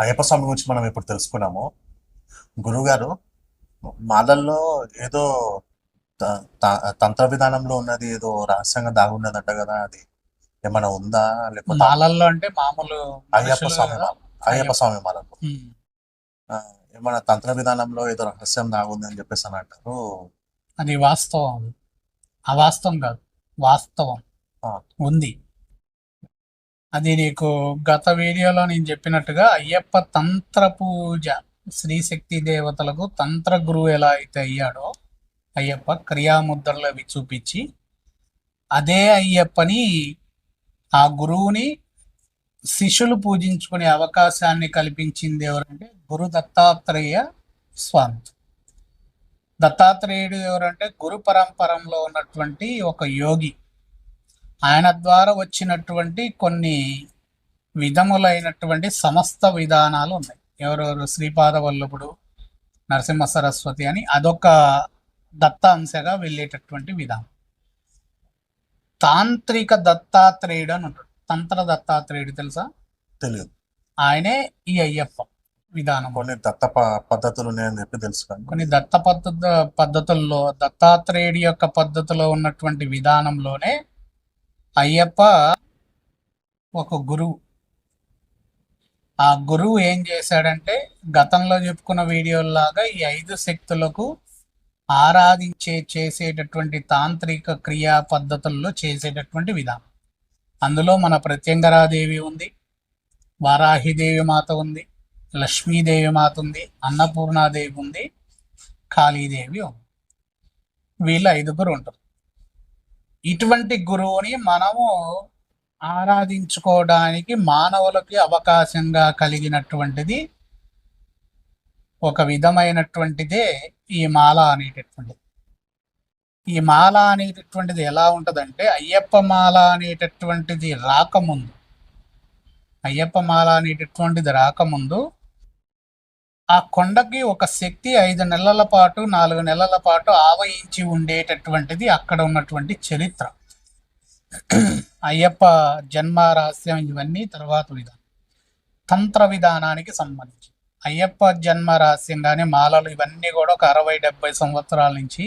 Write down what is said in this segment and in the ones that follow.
అయ్యప్ప స్వామి గురించి మనం ఇప్పుడు తెలుసుకున్నాము. గురువుగారు మాలల్లో ఏదో తంత్ర విధానంలో ఉన్నది ఏదో రహస్యంగా దాగున్నదంట కదా అది. ఏమైనా ఉందా? లేకపోతే మాలల్లో అంటే మామూలు అయ్యప్ప స్వామి? మాల అయ్యప్ప స్వామి మాలకు. ఆ, ఏమైనా తంత్ర విధానంలో ఏదో రహస్యం దాగుంది అని చెప్పేసి అని అంటారు. అది వాస్తవం. అవాస్తవం కాదు. వాస్తవం. ఉంది. అది నీకు గత వీడియోలో నేను చెప్పినట్టుగా అయ్యప్ప తంత్ర పూజ. శక్తి దేవతలకు తంత్ర గురువు ఎలా అయితే అయ్యాడో అయ్యప్ప క్రియాముద్రలు అవి చూపించి అదే అయ్యప్పని ఆ గురువుని శిష్యులు పూజించుకునే అవకాశాన్ని కల్పించింది ఎవరంటే గురు దత్తాత్రేయ స్వామి. దత్తాత్రేయుడు ఎవరంటే గురు పరంపరంలో ఉన్నటువంటి ఒక యోగి. ఆయన ద్వారా వచ్చినటువంటి కొన్ని విధములైనటువంటి సమస్త విధానాలు ఉన్నాయి. ఎవరెవరు శ్రీపాద వల్లభుడు నరసింహ సరస్వతి అని అదొక దత్త అంశగా వెళ్ళేటటువంటి విధానం. తాంత్రిక దత్తాత్రేయుడు అని ఉంటాడు. తంత్ర దత్తాత్రేయుడు తెలుసా? తెలియదు. ఆయనే ఈ అయ్యప్ప విధానం. కొన్ని దత్త పద్ధతులు ఉన్నాయని చెప్పి కొన్ని దత్త పద్ధత పద్ధతుల్లో దత్తాత్రేయుడి యొక్క పద్ధతిలో ఉన్నటువంటి విధానంలోనే అయ్యప్ప ఒక గురువు. ఆ గురువు ఏం చేశాడంటే గతంలో చెప్పుకున్న వీడియోలాగా ఈ ఐదు శక్తులకు ఆరాధించే చేసేటటువంటి తాంత్రిక క్రియా పద్ధతుల్లో చేసేటటువంటి విధానం. అందులో మన ప్రత్యంగరాదేవి ఉంది వారాహిదేవి మాత ఉంది లక్ష్మీదేవి మాత ఉంది అన్నపూర్ణాదేవి ఉంది కాళీదేవి ఉంది. వీళ్ళు ఐదుగురు ఉంటారు. ఇటువంటి గురువుని మనము ఆరాధించుకోవడానికి మానవులకి అవకాశంగా కలిగినటువంటిది ఒక విధమైనటువంటిదే ఈ మాల అనేటటువంటిది. ఈ మాల అనేటటువంటిది ఎలా ఉంటుందంటే అయ్యప్ప మాల అనేటటువంటిది రాకముందు. అయ్యప్ప మాల అనేటటువంటిది రాకముందు ఆ కొండకి ఒక శక్తి ఐదు నెలల పాటు నాలుగు నెలల పాటు ఆవహించి ఉండేటటువంటిది అక్కడ ఉన్నటువంటి చరిత్ర. అయ్యప్ప జన్మ రహస్యం ఇవన్నీ తర్వాత విధానం. తంత్ర విధానానికి సంబంధించి. అయ్యప్ప జన్మ రహస్యం కానీ మాలలు ఇవన్నీ కూడా ఒక అరవై డెబ్బై సంవత్సరాల నుంచి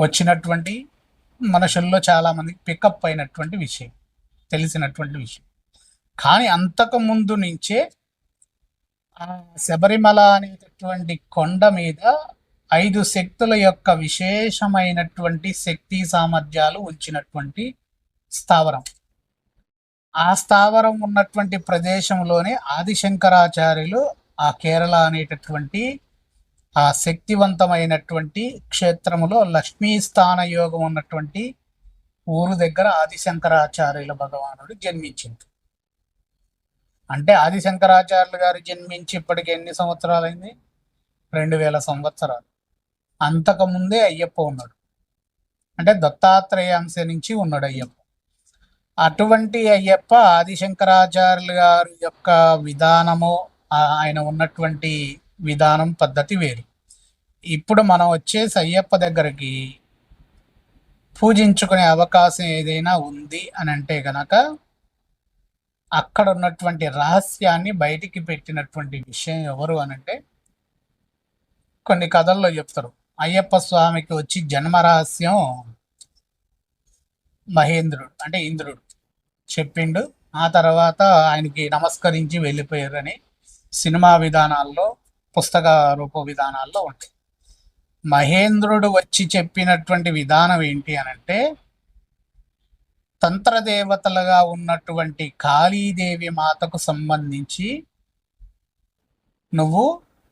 వచ్చినటువంటి మనుషుల్లో చాలామందికి పికప్ అయినటువంటి విషయం తెలిసినటువంటి విషయం. కానీ అంతకు ముందు నుంచే శబరిమల అనేటటువంటి కొండ మీద ఐదు శక్తుల యొక్క విశేషమైనటువంటి శక్తి సామర్థ్యాలు ఉంచినటువంటి స్థావరం. ఆ స్థావరం ఉన్నటువంటి ప్రదేశంలోనే ఆదిశంకరాచార్యులు ఆ కేరళ అనేటటువంటి ఆ శక్తివంతమైనటువంటి క్షేత్రములో లక్ష్మీ స్థాన యోగం ఉన్నటువంటి ఊరు దగ్గర ఆదిశంకరాచార్యుల భగవానుడు జన్మించింది అంటే ఆదిశంకరాచార్యులు గారు జన్మించి ఇప్పటికి ఎన్ని సంవత్సరాలైంది? రెండు వేల సంవత్సరాలు. అంతకు ముందే అయ్యప్ప ఉన్నాడు. అంటే దత్తాత్రేయ అంశ నుంచి ఉన్నాడు అయ్యప్ప. అటువంటి అయ్యప్ప ఆదిశంకరాచార్యులు గారి యొక్క విధానము ఆయన ఉన్నటువంటి విధానం పద్ధతి వేరు. ఇప్పుడు మనం వచ్చేసి అయ్యప్ప దగ్గరికి పూజించుకునే అవకాశం ఏదైనా ఉంది అని అంటే కనుక అక్కడ ఉన్నటువంటి రహస్యాన్ని బయటికి పెట్టినటువంటి విషయం ఎవరు అనంటే కొన్ని కథల్లో చెప్తారు. అయ్యప్ప స్వామికి వచ్చి జన్మ రహస్యం మహేంద్రుడు అంటే ఇంద్రుడు చెప్పిండు. ఆ తర్వాత ఆయనకి నమస్కరించి వెళ్ళిపోయారని సినిమా విధానాల్లో పుస్తక రూప విధానాల్లో ఉంటాయి. మహేంద్రుడు వచ్చి చెప్పినటువంటి విధానం ఏంటి అనంటే తంత్రదేవతలుగా ఉన్నటువంటి కాళీదేవి మాతకు సంబంధించి నువ్వు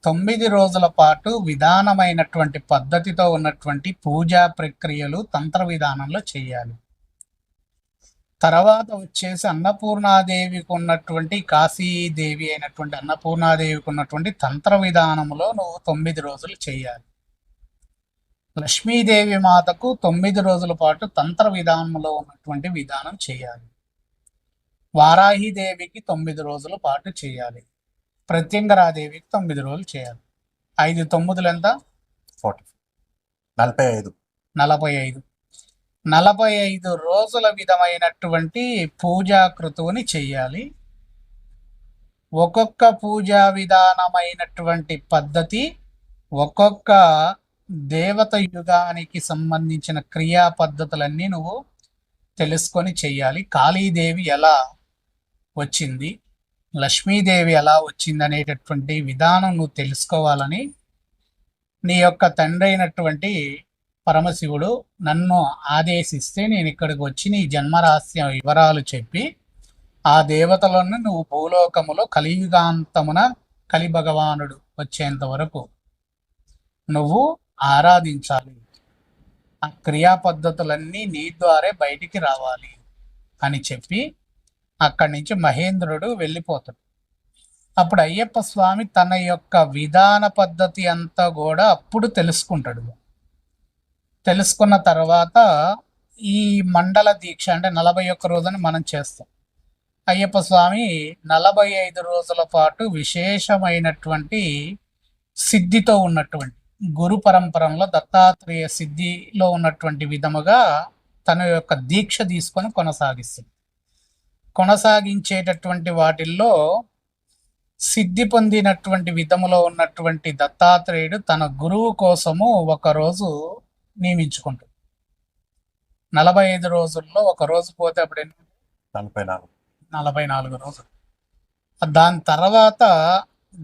తొమ్మిది రోజుల పాటు విధానమైనటువంటి పద్ధతితో ఉన్నటువంటి పూజా ప్రక్రియలు తంత్ర విధానంలో చేయాలి. తర్వాత వచ్చేసి అన్నపూర్ణాదేవికి ఉన్నటువంటి కాశీదేవి అయినటువంటి అన్నపూర్ణాదేవికి ఉన్నటువంటి తంత్ర విధానంలో నువ్వు తొమ్మిది రోజులు చేయాలి. లక్ష్మీదేవి మాతకు తొమ్మిది రోజుల పాటు తంత్ర విధానంలో ఉన్నటువంటి విధానం చేయాలి. వారాహిదేవికి తొమ్మిది రోజుల పాటు చేయాలి. ప్రత్యంగరాదేవికి తొమ్మిది రోజులు చేయాలి. ఐదు తొమ్మిదిలు ఎంత? ఫార్టీ నలభై ఐదు. నలభై ఐదు. నలభై ఐదు రోజుల విధమైనటువంటి పూజా కృతువుని చెయ్యాలి ఒక్కొక్క పూజా విధానమైనటువంటి పద్ధతి ఒక్కొక్క దేవత యుగానికి సంబంధించిన క్రియా పద్ధతులన్నీ నువ్వు తెలుసుకొని చెయ్యాలి. కాళీదేవి ఎలా వచ్చింది? లక్ష్మీదేవి ఎలా వచ్చింది అనేటటువంటి విధానం నువ్వు తెలుసుకోవాలని నీ యొక్క తండ్రి అయినటువంటి పరమశివుడు నన్ను ఆదేశిస్తే నేను ఇక్కడికి వచ్చి నీ జన్మరహస్య వివరాలు చెప్పి ఆ దేవతలను నువ్వు భూలోకములో కలియుగాంతమున కలి భగవానుడు వచ్చేంత వరకు నువ్వు ఆరాధించాలి. ఆ క్రియా పద్ధతులన్నీ నీ ద్వారే బయటికి రావాలి అని చెప్పి అక్కడి నుంచి మహేంద్రుడు వెళ్ళిపోతాడు. అప్పుడు అయ్యప్ప స్వామి తన యొక్క విధాన పద్ధతి అంతా కూడా అప్పుడు తెలుసుకుంటాడు. తెలుసుకున్న తర్వాత ఈ మండల దీక్ష అంటే నలభై ఒక్క రోజుని మనం చేస్తాం. అయ్యప్ప స్వామి నలభై ఐదు రోజుల పాటు విశేషమైనటువంటి సిద్ధితో ఉన్నటువంటి గురు పరంపరంలో దత్తాత్రేయ సిద్ధిలో ఉన్నటువంటి విధముగా తన యొక్క దీక్ష తీసుకొని కొనసాగిస్తుంది. కొనసాగించేటటువంటి వాటిల్లో సిద్ధి పొందినటువంటి విధములో ఉన్నటువంటి దత్తాత్రేయుడు తన గురువు కోసము ఒకరోజు నియమించుకుంటాడు. నలభై ఐదు రోజుల్లో ఒక రోజు పోతే అప్పుడు? నలభై నాలుగు. నలభై నాలుగు రోజులు. దాని తర్వాత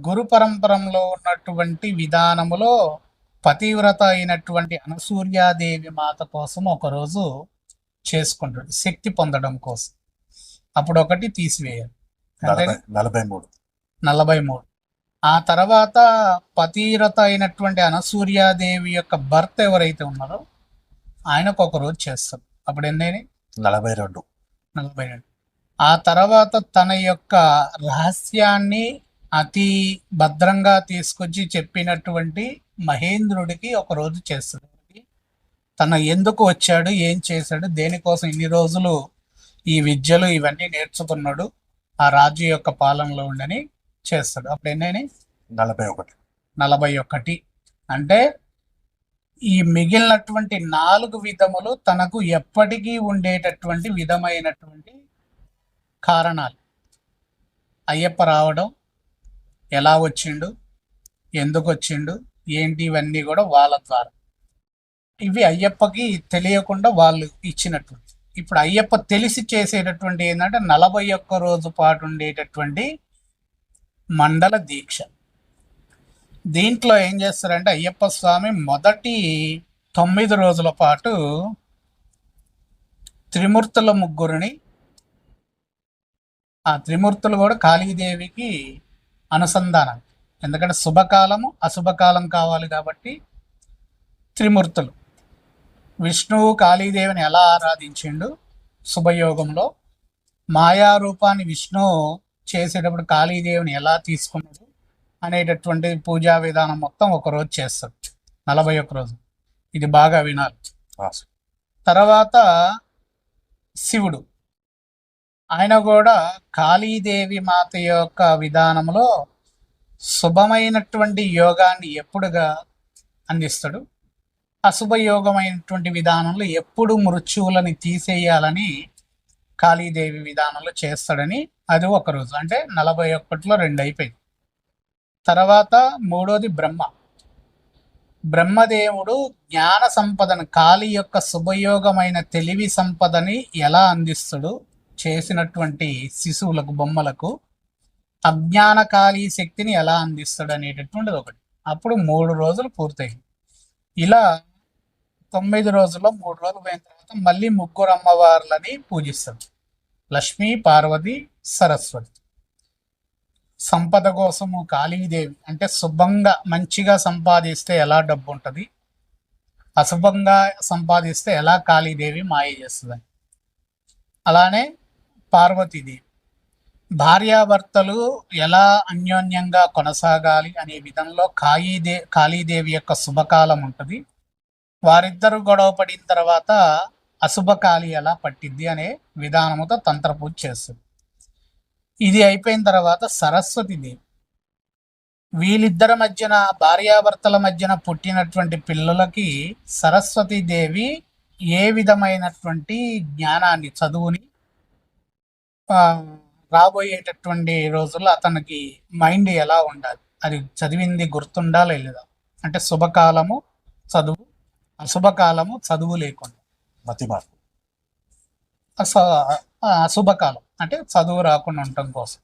గురు పరంపరంలో ఉన్నటువంటి విధానములో పతివ్రత అయినటువంటి అనసూర్యాదేవి మాత కోసం ఒకరోజు చేసుకుంటాడు శక్తి పొందడం కోసం. అప్పుడు ఒకటి తీసివేయాలి. నలభై మూడు. నలభై మూడు. ఆ తర్వాత పతివ్రత అయినటువంటి అనసూర్యాదేవి యొక్క భర్త ఎవరైతే ఉన్నారో ఆయనకు ఒక రోజు చేస్తారు అప్పుడు ఎన్నైనా నలభై రెండు. నలభై రెండు. ఆ తర్వాత తన యొక్క రహస్యాన్ని అతి భద్రంగా తీసుకొచ్చి చెప్పినటువంటి మహేంద్రుడికి ఒక రోజు చేస్తుంది తన ఎందుకు వచ్చాడు ఏం చేశాడు దేనికోసం ఇన్ని రోజులు ఈ విద్యలు ఇవన్నీ నేర్చుకున్నాడు ఆ రాజు యొక్క పాలనలో ఉండని చేస్తాడు. అప్పుడు ఎన్నైనా నలభై ఒకటి. నలభై ఒకటి. అంటే ఈ మిగిలినటువంటి నాలుగు విధములు తనకు ఎప్పటికీ ఉండేటటువంటి విధమైనటువంటి కారణాలు. అయ్యప్ప రావడం ఎలా వచ్చిండు ఎందుకు వచ్చిండు ఏంటి ఇవన్నీ కూడా వాళ్ళ ద్వారా. ఇవి అయ్యప్పకి తెలియకుండా వాళ్ళు ఇచ్చినటువంటి ఇప్పుడు అయ్యప్ప తెలిసి చేసేటటువంటి ఏంటంటే నలభై ఒక్క రోజు పాటు ఉండేటటువంటి మండల దీక్ష. దీంట్లో ఏం చేస్తారంటే అయ్యప్ప స్వామి మొదటి తొమ్మిది రోజుల పాటు త్రిమూర్తుల ముగ్గురిని ఆ త్రిమూర్తులు కూడా కాళీదేవికి అనుసంధానం. ఎందుకంటే శుభకాలము అశుభకాలం కావాలి కాబట్టి త్రిమూర్తులు. విష్ణువు కాళీదేవిని ఎలా ఆరాధించిండు? శుభయోగంలో మాయా రూపాన్ని విష్ణు చేసేటప్పుడు కాళీదేవిని ఎలా తీసుకున్నాడు అనేటటువంటి పూజా విధానం మొత్తం ఒక రోజు చేస్తాడు. నలభై ఒక్క రోజు. ఇది బాగా వినాలి. తర్వాత శివుడు. ఆయన కూడా కాళీదేవి మాత యొక్క విధానంలో శుభమైనటువంటి యోగాన్ని ఎప్పుడుగా అందిస్తాడు? అశుభ యోగమైనటువంటి విధానంలో ఎప్పుడు మృత్యువులని తీసేయాలని కాళీదేవి విధానంలో చేస్తాడని అది ఒకరోజు అంటే నలభై ఒకటిలో రెండు అయిపోయింది. తర్వాత మూడోది బ్రహ్మ. బ్రహ్మదేవుడు జ్ఞాన సంపదను కాళీ యొక్క శుభయోగమైన తెలివి సంపదని ఎలా అందిస్తాడు? చేసినటువంటి శిశువులకు బొమ్మలకు అజ్ఞానకాళీ శక్తిని ఎలా అందిస్తాడు అనేటటువంటిది ఒకటి. అప్పుడు మూడు రోజులు పూర్తయింది. ఇలా తొమ్మిది రోజుల్లో మూడు రోజులు పోయిన తర్వాత మళ్ళీ ముగ్గురు అమ్మవార్లని పూజిస్తారు. లక్ష్మీ పార్వతి సరస్వతి. సంపద కోసము కాళీదేవి అంటే శుభంగా మంచిగా సంపాదిస్తే ఎలా డబ్బు ఉంటుంది అశుభంగా సంపాదిస్తే ఎలా కాళీదేవి మాయ చేస్తుంది అలానే పార్వతీదేవి భార్యాభర్తలు ఎలా అన్యోన్యంగా కొనసాగాలి అనే విధంలో కాళీదే కాళీదేవి యొక్క శుభకాలం ఉంటుంది. వారిద్దరూ గొడవ పడిన తర్వాత అశుభకాళి ఎలా పట్టిద్ది అనే విధానముతో తంత్ర పూజ చేస్తుంది. ఇది అయిపోయిన తర్వాత సరస్వతి దేవి వీళ్ళిద్దరి మధ్యన భార్యాభర్తల మధ్యన పుట్టినటువంటి పిల్లలకి సరస్వతి దేవి ఏ విధమైనటువంటి జ్ఞానాన్ని చదువుని రాబోయేటటువంటి రోజుల్లో అతనికి మైండ్ ఎలా ఉండాలి? అది చదివింది గుర్తుండాలి లేదా? అంటే శుభకాలము చదువు అశుభకాలము చదువు లేకుండా. మతి మార్పు. అశుభకాలం. అంటే చదువు రాకుండా ఉండటం కోసం.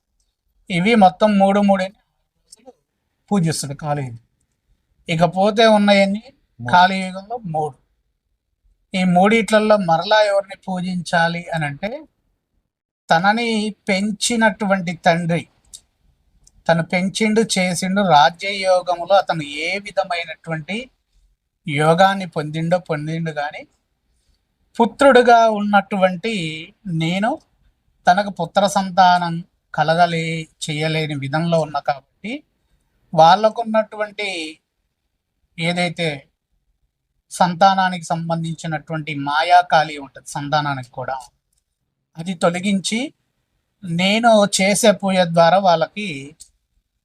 ఇవి మొత్తం మూడు మూడు రోజులు పూజిస్తాడు కాళీయుడు ఇకపోతే ఉన్నాయన్ని కాళీయుగంలో మూడు. ఈ మూడిట్లలో మరలా ఎవరిని పూజించాలి అని అంటే తనని పెంచినటువంటి తండ్రి. తను పెంచిండు చేసిండు రాజ్యయోగములో అతను ఏ విధమైనటువంటి యోగాన్ని పొందిండో పొందిండు కానీ పుత్రుడుగా ఉన్నటువంటి నేను తనకు పుత్ర సంతానం కలగలే చేయలేని విధంలో ఉన్నా కాబట్టి వాళ్ళకున్నటువంటి ఏదైతే సంతానానికి సంబంధించినటువంటి మాయాకాళి ఉంటుంది సంతానానికి కూడా అది తొలగించి నేను చేసే పూజ ద్వారా వాళ్ళకి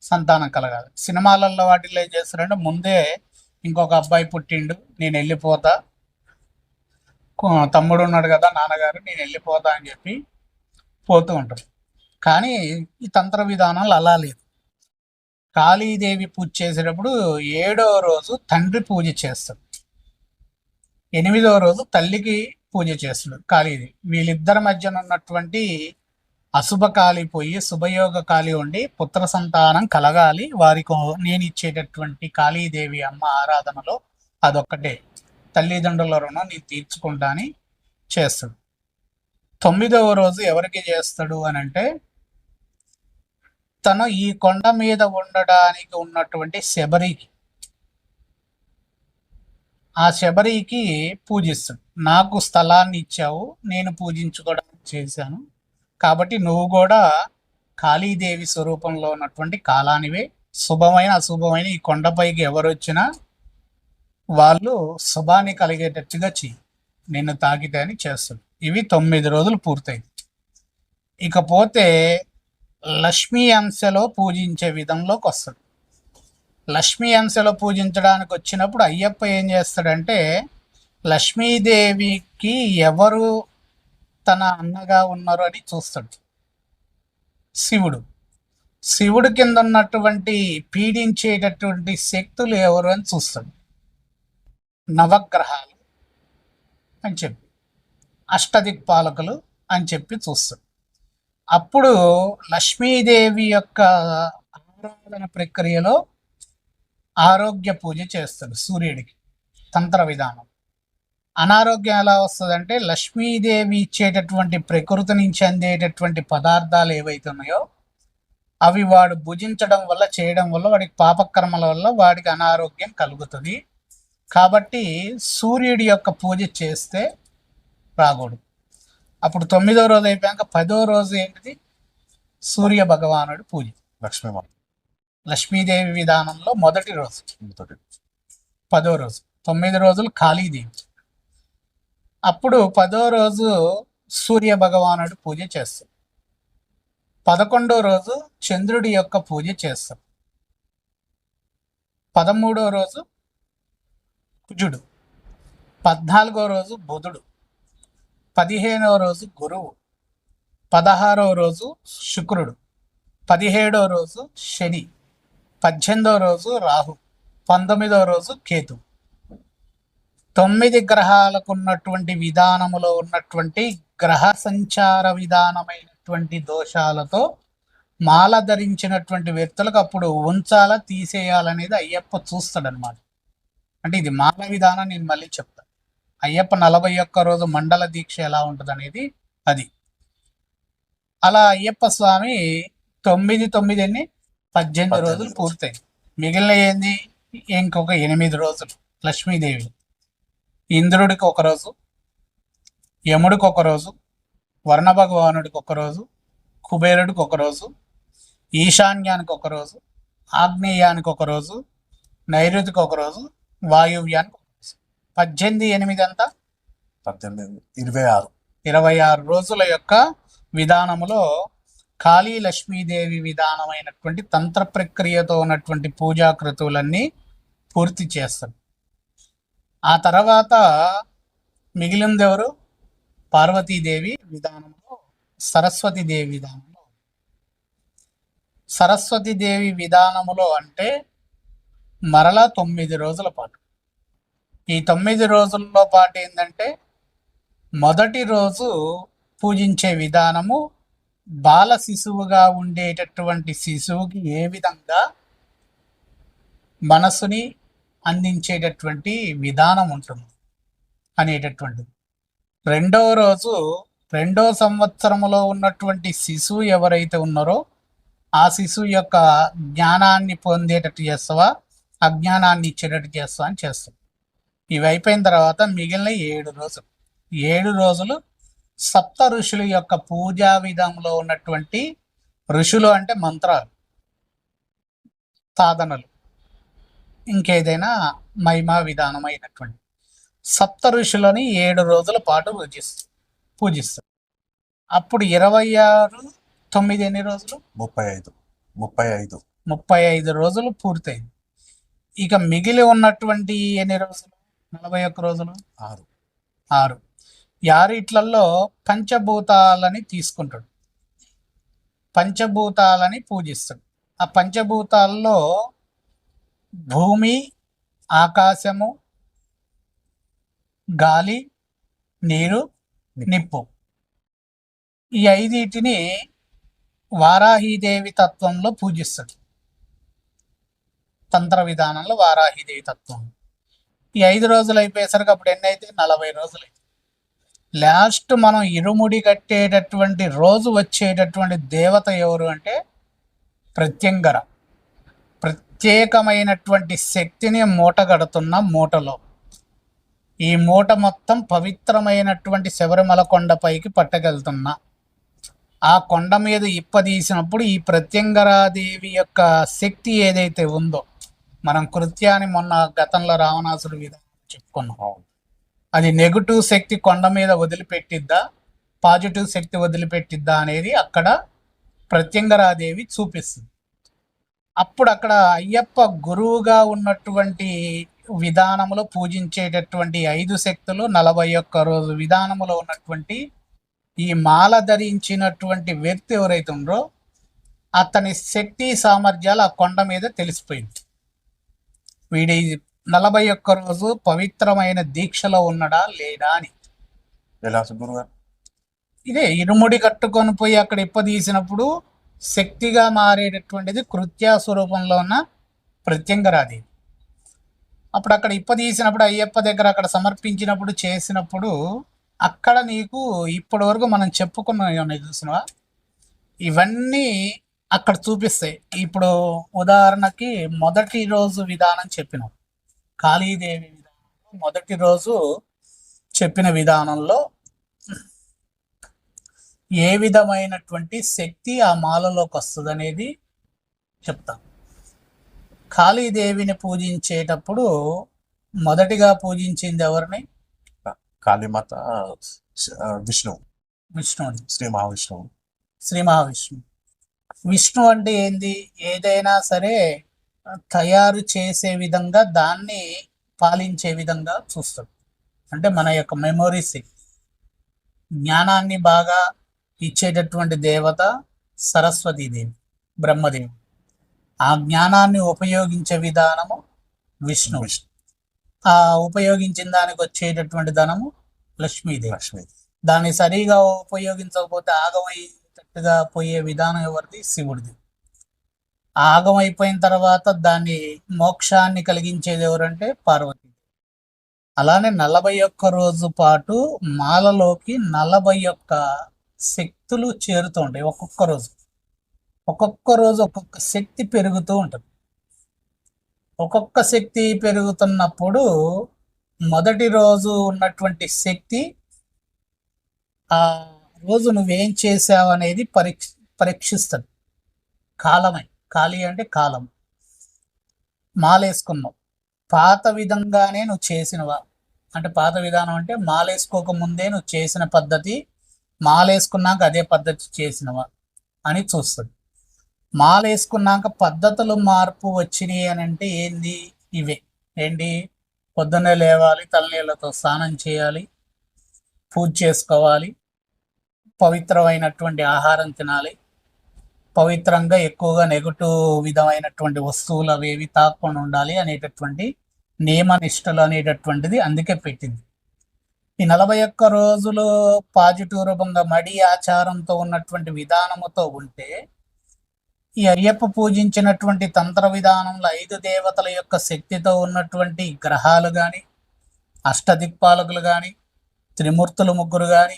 సంతానం కలగాలి. సినిమాలలో వాటిల్లో ఏం చేస్తారంటే ముందే ఇంకొక అబ్బాయి పుట్టిండు నేను వెళ్ళిపోతా. తమ్ముడు ఉన్నాడు కదా నాన్నగారు నేను వెళ్ళిపోతా అని చెప్పి పోతూ ఉంటారు కానీ ఈ తంత్ర విధానాలు అలా లేదు కాళీదేవి పూజ చేసేటప్పుడు ఏడో రోజు తండ్రి పూజ చేస్తాడు. ఎనిమిదో రోజు తల్లికి పూజ చేస్తాడు ఖాళీది వీళ్ళిద్దరి మధ్యన ఉన్నటువంటి అశుభ కాలి పోయి శుభయోగ కాలి ఉండి పుత్ర సంతానం కలగాలి. వారికి నేను ఇచ్చేటటువంటి కాళీదేవి అమ్మ ఆరాధనలో అదొక్కటే. తల్లిదండ్రుల రుణం నేను తీర్చుకుంటాని చేస్తాడు. తొమ్మిదవ రోజు ఎవరికి చేస్తాడు అని అంటే తను ఈ కొండ మీద ఉండడానికి ఉన్నటువంటి శబరికి. ఆ శబరికి పూజిస్తాడు నాకు స్థలాన్ని ఇచ్చావు నేను పూజించుకోవడానికి చేశాను. కాబట్టి నువ్వు కూడా కాళీదేవి స్వరూపంలో ఉన్నటువంటి కాలానివే. శుభమైన అశుభమైన ఈ కొండపైకి ఎవరు వచ్చినా వాళ్ళు శుభాన్ని కలిగేటట్టుగా చెయ్యి. నిన్ను తాకితే అని చేస్తాడు. ఇవి తొమ్మిది రోజులు పూర్తయింది. ఇకపోతే లక్ష్మీ అంశలో పూజించే విధంలోకి వస్తుంది లక్ష్మీ అంశలో పూజించడానికి వచ్చినప్పుడు అయ్యప్ప ఏం చేస్తాడంటే లక్ష్మీదేవికి ఎవరు తన అన్నగా ఉన్నారు అని చూస్తాడు. శివుడు. శివుడు కింద ఉన్నటువంటి పీడించేటటువంటి శక్తులు ఎవరు అని చూస్తాడు. నవగ్రహాలు అని చెప్పి అష్టదిక్పాలకులు అని చెప్పి చూస్తాడు. అప్పుడు లక్ష్మీదేవి యొక్క ఆరాధన ప్రక్రియలో ఆరోగ్య పూజ చేస్తాడు సూర్యుడికి తంత్ర విధానం. అనారోగ్యం ఎలా వస్తుందంటే లక్ష్మీదేవి ఇచ్చేటటువంటి ప్రకృతి నుంచి అందేటటువంటి పదార్థాలు ఏవైతే ఉన్నాయో అవి వాడు భుజించడం వల్ల చేయడం వల్ల వాడికి పాపకర్మల వల్ల వాడికి అనారోగ్యం కలుగుతుంది. కాబట్టి సూర్యుడి యొక్క పూజ చేస్తే రాకూడదు. అప్పుడు తొమ్మిదో రోజు అయిపోయాక పదో రోజు ఏంటిది? సూర్య భగవానుడి పూజ. లక్ష్మీ లక్ష్మీదేవి విధానంలో మొదటి రోజు. పదో రోజు. తొమ్మిది రోజులు కాళీదేవి అప్పుడు పదో రోజు సూర్య భగవానుడి పూజ చేస్తాం పదకొండో రోజు చంద్రుడి యొక్క పూజ చేస్తాం పదమూడో రోజు కుజుడు. పద్నాలుగో రోజు బుధుడు. పదిహేనో రోజు గురువు. పదహారో రోజు శుక్రుడు. పదిహేడో రోజు శని. పద్దెనిమిదో రోజు రాహు పంతొమ్మిదో రోజు కేతు. తొమ్మిది గ్రహాలకు ఉన్నటువంటి విధానములో ఉన్నటువంటి గ్రహ సంచార విధానమైనటువంటి దోషాలతో మాల ధరించినటువంటి వ్యక్తులకు అప్పుడు ఉంచాలా తీసేయాలనేది అయ్యప్ప చూస్తాడనమాట అంటే ఇది మాల విధానం నేను మళ్ళీ చెప్తా. అయ్యప్ప నలభై ఒక్క రోజు మండల దీక్ష ఎలా ఉంటుంది అనేది అది. అలా అయ్యప్ప స్వామి తొమ్మిది తొమ్మిది ఎన్ని పద్దెనిమిది రోజులు. పూర్తయి. మిగిలిన ఏంది? ఇంకొక ఎనిమిది రోజులు. లక్ష్మీదేవి. ఇంద్రుడికి ఒక రోజు యముడికి ఒక రోజు వర్ణ భగవానుడికి ఒక రోజు కుబేరుడికి ఒక రోజు ఈశాన్యానికి ఒక రోజు ఆగ్నేయానికి ఒక రోజు నైరుతికి ఒక రోజు వాయువ్యానికి ఒక రోజు. పద్దెనిమిది ఎనిమిది అంతా పద్దెనిమిది ఇరవై ఆరు. ఇరవై ఆరు రోజుల యొక్క విధానములో కాళీ లక్ష్మీదేవి విధానమైనటువంటి తంత్ర ప్రక్రియతో ఉన్నటువంటి పూజాకృతులన్నీ పూర్తి చేస్తారు ఆ తర్వాత మిగిలింది ఎవరు? పార్వతీదేవి విధానంలో సరస్వతీదేవి విధానంలో. సరస్వతి దేవి విధానములో అంటే మరలా తొమ్మిది రోజుల పాటు. ఈ తొమ్మిది రోజుల్లో పాటు ఏంటంటే మొదటి రోజు పూజించే విధానము బాల శిశువుగా ఉండేటటువంటి శిశువుకి ఏ విధంగా మనసుని అందించేటటువంటి విధానం ఉంటుంది అనేటటువంటిది. రెండవ రోజు రెండో సంవత్సరములో ఉన్నటువంటి శిశువు ఎవరైతే ఉన్నారో ఆ శిశువు యొక్క జ్ఞానాన్ని పొందేటట్టు చేస్తావా? అజ్ఞానాన్ని ఇచ్చేటట్టు చేస్తావా అని చేస్తాం ఇవి అయిపోయిన తర్వాత మిగిలిన ఏడు రోజులు. ఏడు రోజులు సప్త ఋషుల యొక్క పూజా విధంలో ఉన్నటువంటి ఋషులు అంటే మంత్రాలు సాధనలు ఇంకేదైనా మహిమా విధానం అయినటువంటి సప్త ఋషులని ఏడు రోజుల పాటు పూజిస్తారు పూజిస్తారు. అప్పుడు ఇరవై ఆరు తొమ్మిది ఎన్ని రోజులు? ముప్పై ఐదు ముప్పై ఐదు. ముప్పై ఐదు రోజులు పూర్తయింది. ఇక మిగిలి ఉన్నటువంటి ఎన్ని రోజులు? నలభై ఒక్క రోజులు? ఆరు. ఆరు. యారిట్లలో పంచభూతాలని తీసుకుంటాడు. పంచభూతాలని పూజిస్తాడు. ఆ పంచభూతాల్లో భూమి ఆకాశము గాలి నీరు నిప్పు. ఈ ఐదిటిని వారాహిదేవి తత్వంలో పూజిస్తాడు. తంత్ర విధానంలో వారాహిదేవి తత్వం. ఈ ఐదు రోజులు అయిపోయేసరికి అప్పుడు ఎన్ని అయితే నలభై రోజులు. లాస్ట్ మనం ఇరుముడి కట్టేటటువంటి రోజు వచ్చేటటువంటి దేవత ఎవరు అంటే ప్రత్యంగర. ప్రత్యేకమైనటువంటి శక్తిని మూట కడుతున్న మూటలో. ఈ మూట మొత్తం పవిత్రమైనటువంటి శబరిమల కొండపైకి పట్టగలుగుతున్నా ఆ కొండ మీద ఇప్పదీసినప్పుడు ఈ ప్రత్యంగరాదేవి యొక్క శక్తి ఏదైతే ఉందో మనం కృత్యాన్ని మొన్న గతంలో రావణాసుడు విధానం చెప్పుకున్నాం. అది నెగటివ్ శక్తి కొండ మీద వదిలిపెట్టిద్దా? పాజిటివ్ శక్తి వదిలిపెట్టిద్దా అనేది అక్కడ ప్రత్యంగరాదేవి చూపిస్తుంది. అప్పుడు అక్కడ అయ్యప్ప గురువుగా ఉన్నటువంటి విధానములో పూజించేటటువంటి ఐదు శక్తులు నలభై ఒక్క రోజు విధానములో ఉన్నటువంటి ఈ మాల ధరించినటువంటి వ్యక్తి ఎవరైతే ఉందో అతని శక్తి సామర్థ్యాలు ఆ కొండ మీద తెలిసిపోయింది. వీడి నలభై ఒక్క రోజు పవిత్రమైన దీక్షలో ఉన్నడా లేడా అని. ఎలా గురుగారు. ఇదే ఇరుముడి కట్టుకొని పోయి అక్కడ ఇప్పదీసినప్పుడు శక్తిగా మారేటటువంటిది కృత్యా స్వరూపంలో ఉన్న ప్రత్యంగరాది. అప్పుడు అక్కడ ఇప్పదీసినప్పుడు అయ్యప్ప దగ్గర అక్కడ సమర్పించినప్పుడు చేసినప్పుడు అక్కడ నీకు ఇప్పటి వరకు మనం చెప్పుకున్న చూసినవా? ఇవన్నీ అక్కడ చూపిస్తాయి. ఇప్పుడు ఉదాహరణకి మొదటి రోజు విధానం చెప్పినాం. కాళీదేవి విధానంలో మొదటి రోజు చెప్పిన విధానంలో ఏ విధమైనటువంటి శక్తి ఆ మాలలోకి వస్తుంది అనేది చెప్తాం. కాళీదేవిని పూజించేటప్పుడు మొదటిగా పూజించింది ఎవరిని? కాళీమాత ఆ, విష్ణు విష్ణువుని. శ్రీ మహావిష్ణువు. శ్రీ మహావిష్ణు విష్ణు అంటే ఏంది? ఏదైనా సరే తయారు చేసే విధంగా దాన్ని పాలించే విధంగా చూస్తాడు. అంటే మన యొక్క మెమొరీ శక్తి జ్ఞానాన్ని బాగా ఇచ్చేటటువంటి దేవత సరస్వతీదేవి బ్రహ్మదేవి. ఆ జ్ఞానాన్ని ఉపయోగించే విధానము విష్ణు. విష్ణు. ఆ ఉపయోగించిన దానికి వచ్చేటటువంటి ధనము లక్ష్మీదేవి. లక్ష్మి దాన్ని సరిగా ఉపయోగించకపోతే ఆగమయ్యేటట్టుగా పోయే విధానం ఎవరిది? శివుడిది. ఆగం అయిపోయిన తర్వాత దాన్ని మోక్షాన్ని కలిగించేది ఎవరంటే పార్వతి. అలానే నలభై ఒక్క రోజు పాటు మాలలోకి నలభై ఒక్క శక్తులు చేరుతూ ఉంటాయి ఒక్కొక్క రోజు. ఒక్కొక్క రోజు ఒక్కొక్క శక్తి పెరుగుతూ ఉంటుంది. ఒక్కొక్క శక్తి పెరుగుతున్నప్పుడు మొదటి రోజు ఉన్నటువంటి శక్తి ఆ రోజు నువ్వేం చేసావు అనేది పరీక్ష పరీక్షిస్తుంది. కాలమై. ఖాళీ అంటే కాలం. మాలేసుకున్నావు. పాత విధంగానే నువ్వు చేసినవా? అంటే పాత విధానం అంటే మాలేసుకోక ముందే నువ్వు చేసిన పద్ధతి మాలేసుకున్నాక అదే పద్ధతి చేసినవా అని చూస్తుంది మాలేసుకున్నాక పద్ధతులు మార్పు వచ్చినాయి అని అంటే ఏంది? ఇవే. ఏంటి? పొద్దున్నే లేవాలి తలనీళ్ళతో స్నానం చేయాలి పూజ చేసుకోవాలి పవిత్రమైనటువంటి ఆహారం తినాలి పవిత్రంగా ఎక్కువగా నెగటివ్ విధమైనటువంటి వస్తువులు అవి ఏవి తాకుండా ఉండాలి అనేటటువంటి నియమ నిష్టలు అనేటటువంటిది అందుకే పెట్టింది. ఈ నలభై ఒక్క రోజులు పాజిటివ్ రూపంగా మడి ఆచారంతో ఉన్నటువంటి విధానముతో ఉంటే ఈ అయ్యప్ప పూజించినటువంటి తంత్ర విధానంలో ఐదు దేవతల యొక్క శక్తితో ఉన్నటువంటి గ్రహాలు కానీ అష్టదిక్పాలకులు కానీ త్రిమూర్తులు ముగ్గురు కానీ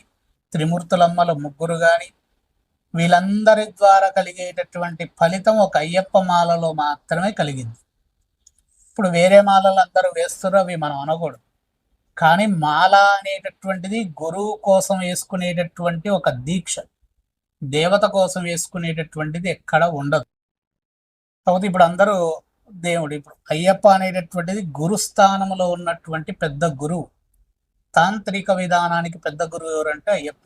త్రిమూర్తులమ్మలు ముగ్గురు కానీ వీళ్ళందరి ద్వారా కలిగేటటువంటి ఫలితం ఒక అయ్యప్ప మాలలో మాత్రమే కలిగింది. ఇప్పుడు వేరే మాలలు అందరూ వేస్తున్నారు అవి మనం అనకూడదు. కానీ మాల అనేటటువంటిది గురువు కోసం వేసుకునేటటువంటి ఒక దీక్ష. దేవత కోసం వేసుకునేటటువంటిది ఎక్కడ ఉండదు. కాబట్టి ఇప్పుడు అందరూ దేవుడు ఇప్పుడు అయ్యప్ప అనేటటువంటిది గురుస్థానంలో ఉన్నటువంటి పెద్ద గురువు. తాంత్రిక విధానానికి పెద్ద గురువు ఎవరంటే అయ్యప్ప.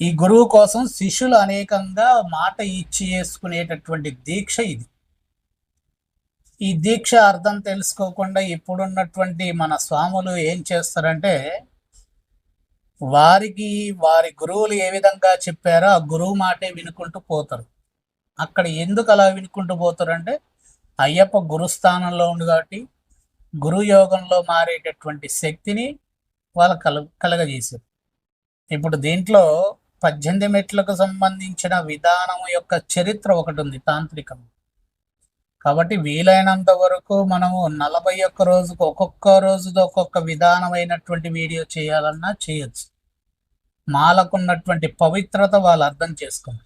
ఈ గురువు కోసం శిష్యులు అనేకంగా మాట ఇచ్చి చేసుకునేటటువంటి దీక్ష ఇది. ఈ దీక్ష అర్థం తెలుసుకోకుండా ఇప్పుడున్నటువంటి మన స్వాములు ఏం చేస్తారంటే వారికి వారి గురువులు ఏ విధంగా చెప్పారో ఆ గురువు మాటే వినుకుంటూ పోతారు. అక్కడ ఎందుకు అలా వినుకుంటూ పోతారంటే అయ్యప్ప గురుస్థానంలో ఉంది కాబట్టి గురు యోగంలో మారేటటువంటి శక్తిని వాళ్ళు కల కలగజేశారు. ఇప్పుడు దీంట్లో పద్దెనిమిది మెట్లకు సంబంధించిన విధానం యొక్క చరిత్ర ఒకటి ఉంది తాంత్రికం కాబట్టి వీలైనంత వరకు మనము నలభై ఒక్క రోజుకు ఒక్కొక్క రోజుతో ఒక్కొక్క విధానమైనటువంటి వీడియో చేయాలన్నా చేయొచ్చు. మాలకున్నటువంటి పవిత్రత వాళ్ళు అర్థం చేసుకున్నారు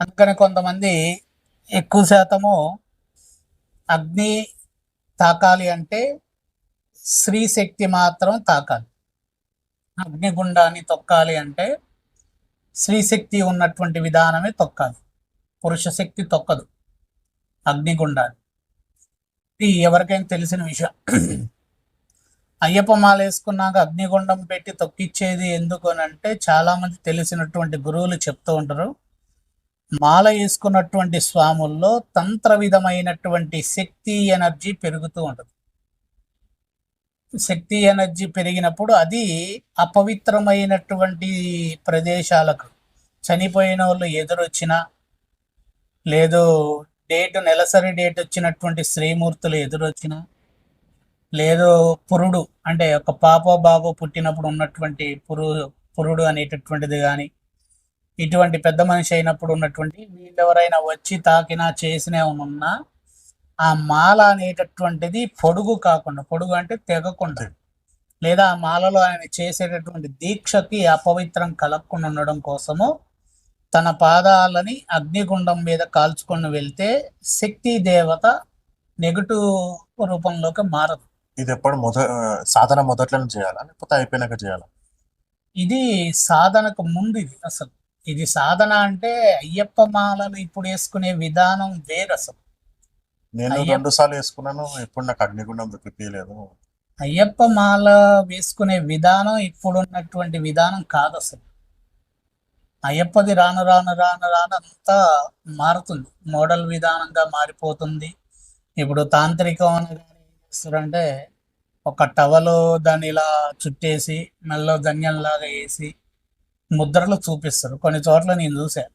అందుకని కొంతమంది ఎక్కువ శాతము అగ్ని తాకాలి అంటే స్త్రీ శక్తి మాత్రం తాకాలి. అగ్నిగుండాన్ని తొక్కాలి అంటే స్త్రీ శక్తి ఉన్నటువంటి విధానమే తొక్కదు. పురుష శక్తి తొక్కదు. అగ్నిగుండాన్ని ఇది ఎవరికైనా తెలిసిన విషయం. అయ్యప్ప మాల వేసుకున్నాక అగ్నిగుండం పెట్టి తొక్కిచ్చేది ఎందుకు అని అంటే చాలామంది తెలిసినటువంటి గురువులు చెప్తూ ఉంటారు. మాల వేసుకున్నటువంటి స్వాముల్లో తంత్ర విధమైనటువంటి శక్తి ఎనర్జీ పెరుగుతూ ఉంటుంది. శక్తి ఎనర్జీ పెరిగినప్పుడు అది అపవిత్రమైనటువంటి ప్రదేశాలకు చనిపోయిన వాళ్ళు ఎదురొచ్చినా లేదు డేట్ నెలసరి డేట్ వచ్చినటువంటి శ్రీమూర్తులు ఎదురొచ్చినా లేదు పురుడు అంటే ఒక పాప బాబు పుట్టినప్పుడు ఉన్నటువంటి పురు పురుడు అనేటటువంటిది కానీ ఇటువంటి పెద్ద మనిషి అయినప్పుడు ఉన్నటువంటి వీళ్ళెవరైనా వచ్చి తాకినా చేసినా ఉన్నా ఆ మాల అనేటటువంటిది పొడుగు కాకుండా పొడుగు అంటే తెగకుండా. లేదా ఆ మాలలో ఆయన చేసేటటువంటి దీక్షకి అపవిత్రం కలగకుండా ఉండడం కోసము తన పాదాలని అగ్నిగుండం మీద కాల్చుకొని వెళ్తే శక్తి దేవత నెగటివ్ రూపంలోకి మారదు. ఇది ఎప్పుడు మొద సాధన మొదట్లోనే చేయాలా? లేకపోతే అయిపోయినాక చేయాలా? ఇది సాధనకు ముందు ఇది అసలు. ఇది సాధన అంటే అయ్యప్ప మాలను ఇప్పుడు వేసుకునే విధానం వేరు అసలు నేను అయ్యప్ప- రెండు సార్లు వేసుకున్నాను ఎప్పుడు నాకు అగ్నిగుండం అయ్యప్ప మాల వేసుకునే విధానం ఇప్పుడున్నటువంటి విధానం కాదు అసలు. అయ్యప్పది రాను రాను రాను రాను అంతా మారుతుంది. మోడల్ విధానంగా మారిపోతుంది. ఇప్పుడు తాంత్రికం చేస్తారంటే ఒక టవలు దాన్ని ఇలా చుట్టేసి మెల్ల ధన్యంలాగా వేసి ముద్రలు చూపిస్తారు. కొన్ని చోట్ల నేను చూశాను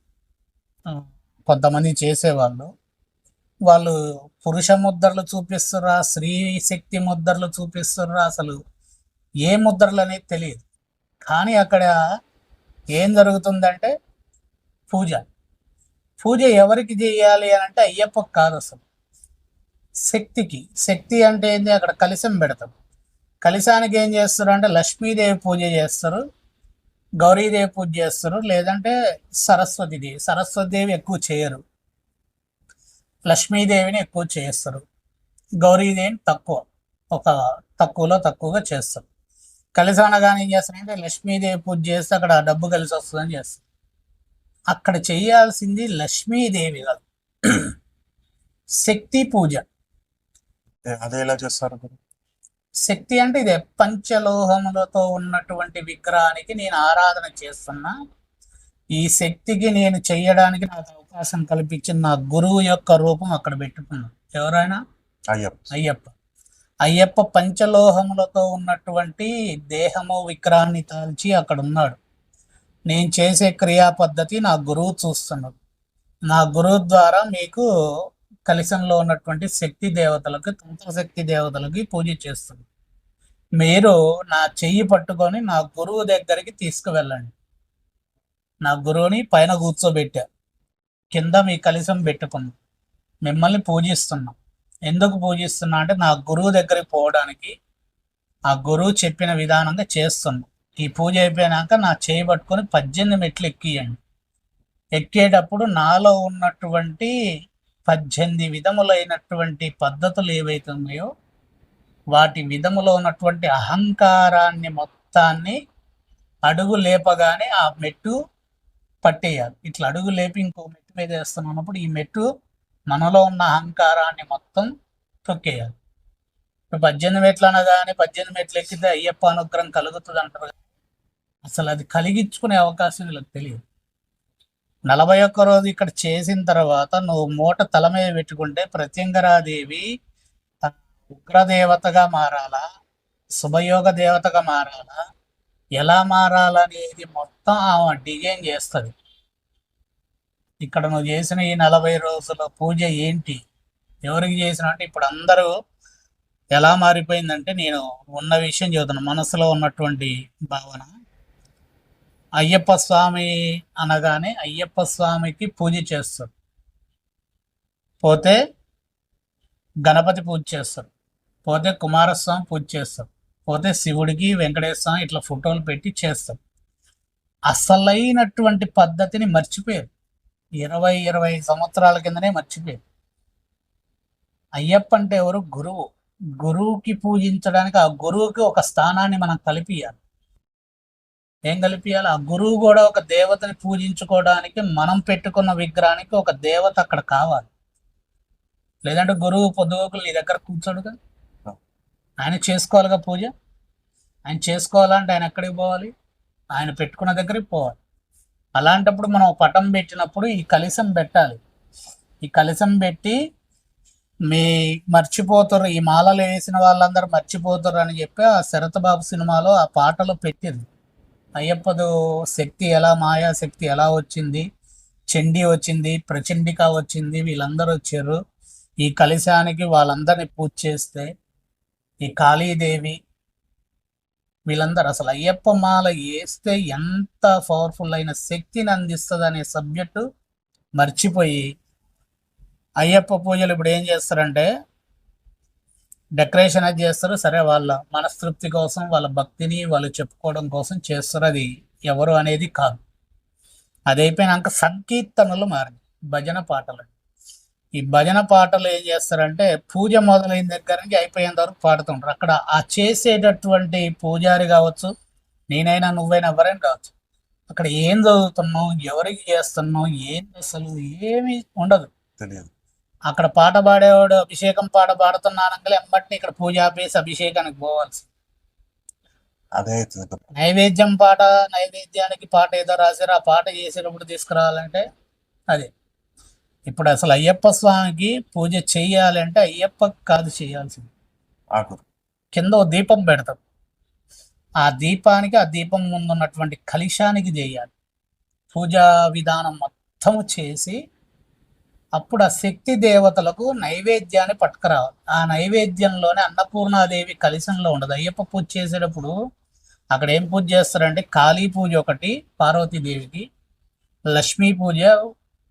కొంతమంది చేసేవాళ్ళు. వాళ్ళు పురుష ముద్రలు చూపిస్తుర్రా స్త్రీ శక్తి ముద్రలు చూపిస్తుర్రా అసలు ఏ ముద్రలు అనేది తెలియదు. కానీ అక్కడ ఏం జరుగుతుందంటే పూజ. పూజ ఎవరికి చేయాలి అని అంటే అయ్యప్పకు కాదు అసలు. శక్తికి. శక్తి అంటే ఏంది? అక్కడ కలిశం పెడతాం. కలిశానికి ఏం చేస్తారు అంటే లక్ష్మీదేవి పూజ చేస్తారు గౌరీదేవి పూజ చేస్తారు లేదంటే సరస్వతిదేవి సరస్వతిదేవి ఎక్కువ చేయరు. లక్ష్మీదేవిని ఎక్కువ చేస్తారు గౌరీదేవిని తక్కువ ఒక తక్కువలో తక్కువగా చేస్తారు. కలిసి అనగానే ఏం చేస్తారంటే లక్ష్మీదేవి పూజ చేస్తే అక్కడ డబ్బు కలిసి వస్తుందని చేస్తారు. అక్కడ చేయాల్సింది లక్ష్మీదేవి కాదు. శక్తి పూజ. అదే ఎలా చేస్తారు? శక్తి అంటే ఇదే పంచలోహములతో ఉన్నటువంటి విగ్రహానికి నేను ఆరాధన చేస్తున్నా ఈ శక్తికి నేను చెయ్యడానికి నాకు అవకాశం కల్పించిన నా గురువు యొక్క రూపం అక్కడ పెట్టుకున్నాను. ఎవరైనా? అయ్యప్ప. అయ్యప్ప. అయ్యప్ప పంచలోహములతో ఉన్నటువంటి దేహము విగ్రహాన్ని తాల్చి అక్కడ ఉన్నాడు. నేను చేసే క్రియా పద్ధతి నా గురువు చూస్తున్నాడు. నా గురువు ద్వారా మీకు కలిసంలో ఉన్నటువంటి శక్తి దేవతలకు తంత్ర శక్తి దేవతలకి పూజ చేస్తుంది మీరు నా చెయ్యి పట్టుకొని నా గురువు దగ్గరికి తీసుకువెళ్ళండి. నా గురువుని పైన కూర్చోబెట్టా. కింద మీ కలిసం పెట్టుకున్నా. మిమ్మల్ని పూజిస్తున్నాం. ఎందుకు పూజిస్తున్నా అంటే నా గురువు దగ్గరికి పోవడానికి ఆ గురువు చెప్పిన విధానంగా చేస్తున్నాం. ఈ పూజ అయిపోయినాక నా చేయి పట్టుకొని పద్దెనిమిది మెట్లు ఎక్కియండి. ఎక్కేటప్పుడు నాలో ఉన్నటువంటి పద్దెనిమిది విధములైనటువంటి పద్ధతులు ఏవైతున్నాయో వాటి విధములో ఉన్నటువంటి అహంకారాన్ని మొత్తాన్ని అడుగు లేపగానే ఆ మెట్టు పట్టేయాలి. ఇట్లా అడుగు లేపి ఇంకో మెట్టు మీద వేస్తున్నప్పుడు ఈ మెట్టు మనలో ఉన్న అహంకారాన్ని మొత్తం తొక్కేయాలి. ఇప్పుడు పద్దెనిమిది మెట్లు అనగానే పద్దెనిమిది మెట్లు ఎక్కితే అయ్యప్ప అనుగ్రహం కలుగుతుంది అంటారు అసలు అది కలిగించుకునే అవకాశం వీళ్ళకి తెలియదు. నలభై ఒక్క రోజు ఇక్కడ చేసిన తర్వాత నువ్వు మూట తల మీద పెట్టుకుంటే ప్రత్యంగరాదేవి తన ఉగ్రదేవతగా మారాలా? శుభయోగ దేవతగా మారాలా? ఎలా మారాలనేది మొత్తం ఆమె డిజైన్ చేస్తుంది. ఇక్కడ నువ్వు చేసిన ఈ నలభై రోజుల పూజ ఏంటి? ఎవరికి చేసిన అంటే ఇప్పుడు అందరూ ఎలా మారిపోయిందంటే నేను ఉన్న విషయం చెబుతున్నాను మనసులో ఉన్నటువంటి భావన. అయ్యప్ప స్వామి అనగానే అయ్యప్ప స్వామికి పూజ చేస్తారు. పోతే గణపతి పూజ చేస్తారు. పోతే కుమారస్వామి పూజ చేస్తారు. పోతే శివుడికి వెంకటేశ్వర ఇట్లా ఫోటోలు పెట్టి చేస్తాం. అసలైనటువంటి పద్ధతిని మర్చిపోయారు. ఇరవై ఇరవై సంవత్సరాల కిందనే మర్చిపోయారు. అయ్యప్ప అంటే ఎవరు? గురువు. గురువుకి పూజించడానికి ఆ గురువుకి ఒక స్థానాన్ని మనం కలిపియాలి. ఏం కలిపియాలి? ఆ గురువు కూడా ఒక దేవతని పూజించుకోవడానికి మనం పెట్టుకున్న విగ్రహానికి ఒక దేవత అక్కడ కావాలి. లేదంటే గురువు పొద్దుగోకులు నీ దగ్గర కూర్చోడుగా ఆయన చేసుకోవాలిగా పూజ? ఆయన చేసుకోవాలంటే ఆయన ఎక్కడికి పోవాలి? ఆయన పెట్టుకున్న దగ్గరికి పోవాలి. అలాంటప్పుడు మనం పటం పెట్టినప్పుడు ఈ కలిసం పెట్టాలి. ఈ కలిసం పెట్టి మీ మర్చిపోతారు ఈ మాలలు వేసిన వాళ్ళందరూ మర్చిపోతారు అని చెప్పి ఆ శరతబాబు సినిమాలో ఆ పాటలో పెట్టింది అయ్యప్పదు శక్తి ఎలా మాయా శక్తి ఎలా వచ్చింది? చండి వచ్చింది ప్రచండిక వచ్చింది వీళ్ళందరూ వచ్చారు. ఈ కలిశానికి వాళ్ళందరినీ పూజ చేస్తే ఈ కాళీదేవి వీళ్ళందరూ అసలు అయ్యప్ప మాల వేస్తే ఎంత పవర్ఫుల్ అయిన శక్తిని అందిస్తుంది అనే సబ్జెక్టు మర్చిపోయి అయ్యప్ప పూజలు ఇప్పుడు ఏం చేస్తారంటే డెకరేషన్ అది చేస్తారు. సరే వాళ్ళ మనస్తృప్తి కోసం వాళ్ళ భక్తిని వాళ్ళు చెప్పుకోవడం కోసం చేస్తారు. అది ఎవరు అనేది కాదు. అది అయిపోయినాక సంకీర్తనలు మారింది. భజన పాటలు. ఈ భజన పాటలు ఏం చేస్తారంటే పూజ మొదలైన దగ్గర నుంచి అయిపోయేంత వరకు పాడుతుంటారు. అక్కడ ఆ చేసేటటువంటి పూజారి కావచ్చు నేనైనా నువ్వైనా ఎవరైనా కావచ్చు అక్కడ ఏం చదువుతున్నావు ఎవరికి చేస్తున్నావు ఏంది అసలు ఏమీ ఉండదు. తెలియదు. అక్కడ పాట పాడేవాడు అభిషేకం పాట పాడుతున్నానంటే ఎమ్మటిని ఇక్కడ పూజ ఆపేసి అభిషేకానికి పోవాల్సి. అదే. నైవేద్యం పాట నైవేద్యానికి పాట ఏదో రాశారో ఆ పాట చేసేటప్పుడు తీసుకురావాలంటే అదే. ఇప్పుడు అసలు అయ్యప్ప స్వామికి పూజ చెయ్యాలంటే అయ్యప్ప కాదు చేయాల్సింది. ఆకు. కింద ఓ దీపం పెడతాం. ఆ దీపానికి ఆ దీపం ముందు ఉన్నటువంటి కలిశానికి చేయాలి. పూజా విధానం మొత్తం చేసి అప్పుడు ఆ శక్తి దేవతలకు నైవేద్యాన్ని పట్టుకురావాలి. ఆ నైవేద్యంలోనే అన్నపూర్ణాదేవి కలిశంలో ఉండదు. అయ్యప్ప పూజ చేసేటప్పుడు అక్కడ ఏం పూజ చేస్తారంటే కాళీ పూజ ఒకటి పార్వతీదేవికి లక్ష్మీ పూజ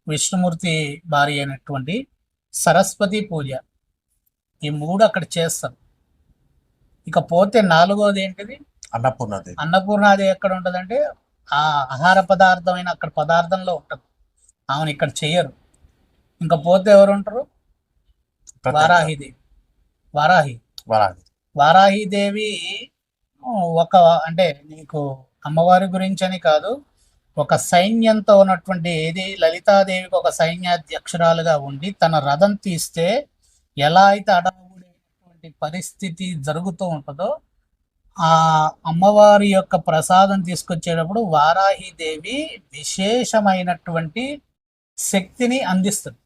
విష్ణుమూర్తి భార్య అయినటువంటి సరస్వతి పూజ. ఈ మూడు అక్కడ చేస్తారు. ఇక పోతే నాలుగోది ఏంటిది? అన్నపూర్ణదేవి. అన్నపూర్ణాదేవి ఎక్కడ ఉంటదంటే ఆ ఆహార పదార్థమైన అక్కడ పదార్థంలో ఉంటుంది. ఆమెను ఇక్కడ చెయ్యరు ఇంకా పోతే ఎవరు ఉంటారు వారాహిదేవి. వారాహి. వరాహి. వారాహిదేవి ఒక అంటే నీకు అమ్మవారి గురించి అని కాదు ఒక సైన్యంతో ఉన్నటువంటి ఏది లలితాదేవికి ఒక సైన్యాధ్యక్షురాలుగా ఉండి తన రథం తీస్తే ఎలా అయితే అడవుడైనటువంటి పరిస్థితి జరుగుతూ ఉంటుందో ఆ అమ్మవారి యొక్క ప్రసాదం తీసుకొచ్చేటప్పుడు వారాహిదేవి విశేషమైనటువంటి శక్తిని అందిస్తుంది.